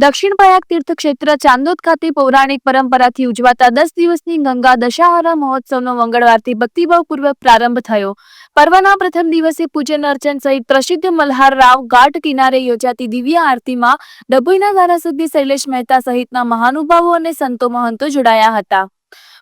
દક્ષિણ પ્રયાગ તીર્થ ક્ષેત્ર ચાંદોદ ખાતે પૌરાણિક પરંપરાથી ઉજવાતા દસ દિવસની ગંગા દશાહરા મહોત્સવનો મંગળવારથી ભક્તિભાવપૂર્વક પ્રારંભ થયો. પર્વના પ્રથમ દિવસે પૂજન અર્ચન સહિત પ્રસિદ્ધ મલ્હાર રાવ ઘાટ કિનારે યોજાતી દિવ્ય આરતીમાં ડભોઈના ધારાસભ્ય શૈલેષ મહેતા સહિતના મહાનુભાવો અને સંતો મહંતો જોડાયા હતા.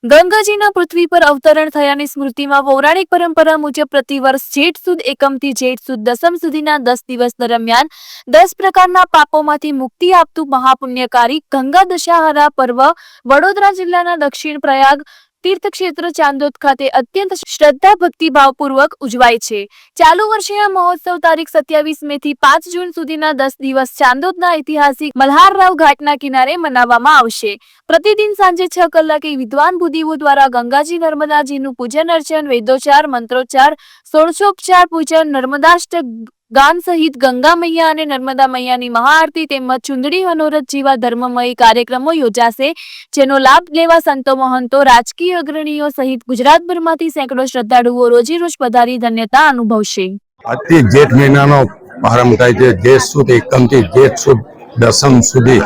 ગંગાજીના પૃથ્વી પર અવતરણ થયાની સ્મૃતિમાં પૌરાણિક પરંપરા મુજબ પ્રતિવર્ષ જેઠ સુદ એકમથી જેઠ સુદ દસમ સુધીના દસ દિવસ દરમિયાન દસ પ્રકારના પાપોમાંથી મુક્તિ આપતું મહાપુણ્યકારી ગંગા દશાહરા પર્વ વડોદરા જિલ્લાના દક્ષિણ પ્રયાગ તીર્થક્ષેત્ર ચાંદોદ ખાતે અત્યંત શ્રદ્ધા ભક્તિભાવપૂર્વક ઉજવાય છે. ચાલુ વર્ષે આ મહોત્સવ તારીખ સત્યાવીસ મે થી પાંચ જૂન સુધીના દસ દિવસ ચાંદોદના ઐતિહાસિક મલ્હારરાવ ઘાટના કિનારે મનાવવામાં આવશે. પ્રતિદિન સાંજે છ કલાકે વિદ્વાન બુદ્ધિઓ દ્વારા ગંગાજી નર્મદાજીનું પૂજન અર્ચન, વેદોચાર, મંત્રોચ્ચાર ષોડશોપચાર પૂજન, નર્મદાષ્ટક ગાન સહિત ગંગા મૈયા અને નર્મદા મૈયાની મહાઆરતી તેમજ ચુંદડી મનોરથ જેવા ધર્મમય કાર્યક્રમો યોજાશે, જેનો લાભ લેવા સંતો મહંતો, રાજકીય અગ્રણીઓ સહિત ગુજરાતભરમાંથી સેંકડો શ્રદ્ધાળુઓ રોજેરોજ પધારી ધન્યતા અનુભવશે. આજથી જેઠ મહિનાનો પ્રારંભ થાય છે. જેઠ સુદ એકમથી જેઠ સુદ, દસમ સુધી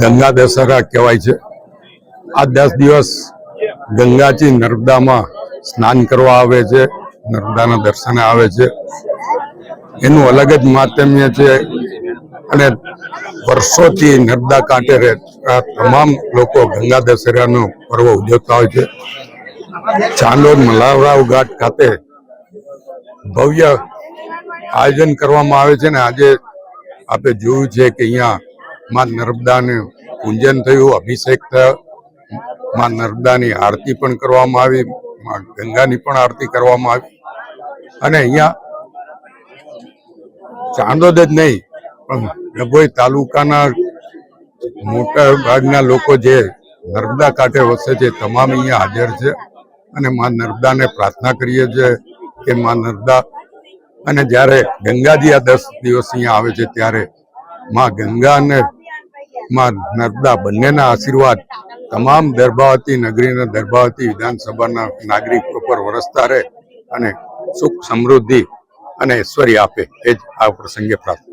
ગંગા દશહરા કહેવાય છે. આ દસ દિવસ ગંગાજી નર્મદામાં સ્નાન કરવા આવે છે. નર્મદાના દર્શને આવે છે. એનું અલગ જ માધ્યમ્ય છે. અને વર્ષોથી નર્મદા કાંઠે રહેતા તમામ લોકો ગંગા દશેરાનો પર્વ ઉજવતા હોય છે. ચાંદોદ મલાવરાવ ઘાટ ખાતે ભવ્ય આયોજન કરવામાં આવે છે ને આજે આપણે જોયું છે કે અહીંયા માં નર્મદાને પૂજન થયું, અભિષેક થયો. માં નર્મદાની આરતી પણ કરવામાં આવી, માં ગંગાની પણ આરતી કરવામાં આવી. અને અહીંયા ચાંદોદ જ નહીં, પણ ડભોઈ તાલુકાના મોટા ભાગના લોકો જે નર્મદા કાંઠે વસે છે તમામ અહીંયા હાજર છે. અને માં નર્મદાને પ્રાર્થના કરીએ છીએ કે માં નર્મદા અને જ્યારે ગંગાજી આ દસ દિવસ અહીંયા આવે છે, ત્યારે માં ગંગા અને માં નર્મદા બંનેના આશીર્વાદ તમામ દર્ભાવતી નગરીના દર્ભાવતી વિધાનસભાના નાગરિકો પર વરસતા રહે અને સુખ સમૃદ્ધિ અને ઐશ્વર્ય આપે. એ જ આ પ્રસંગે પ્રાર્થના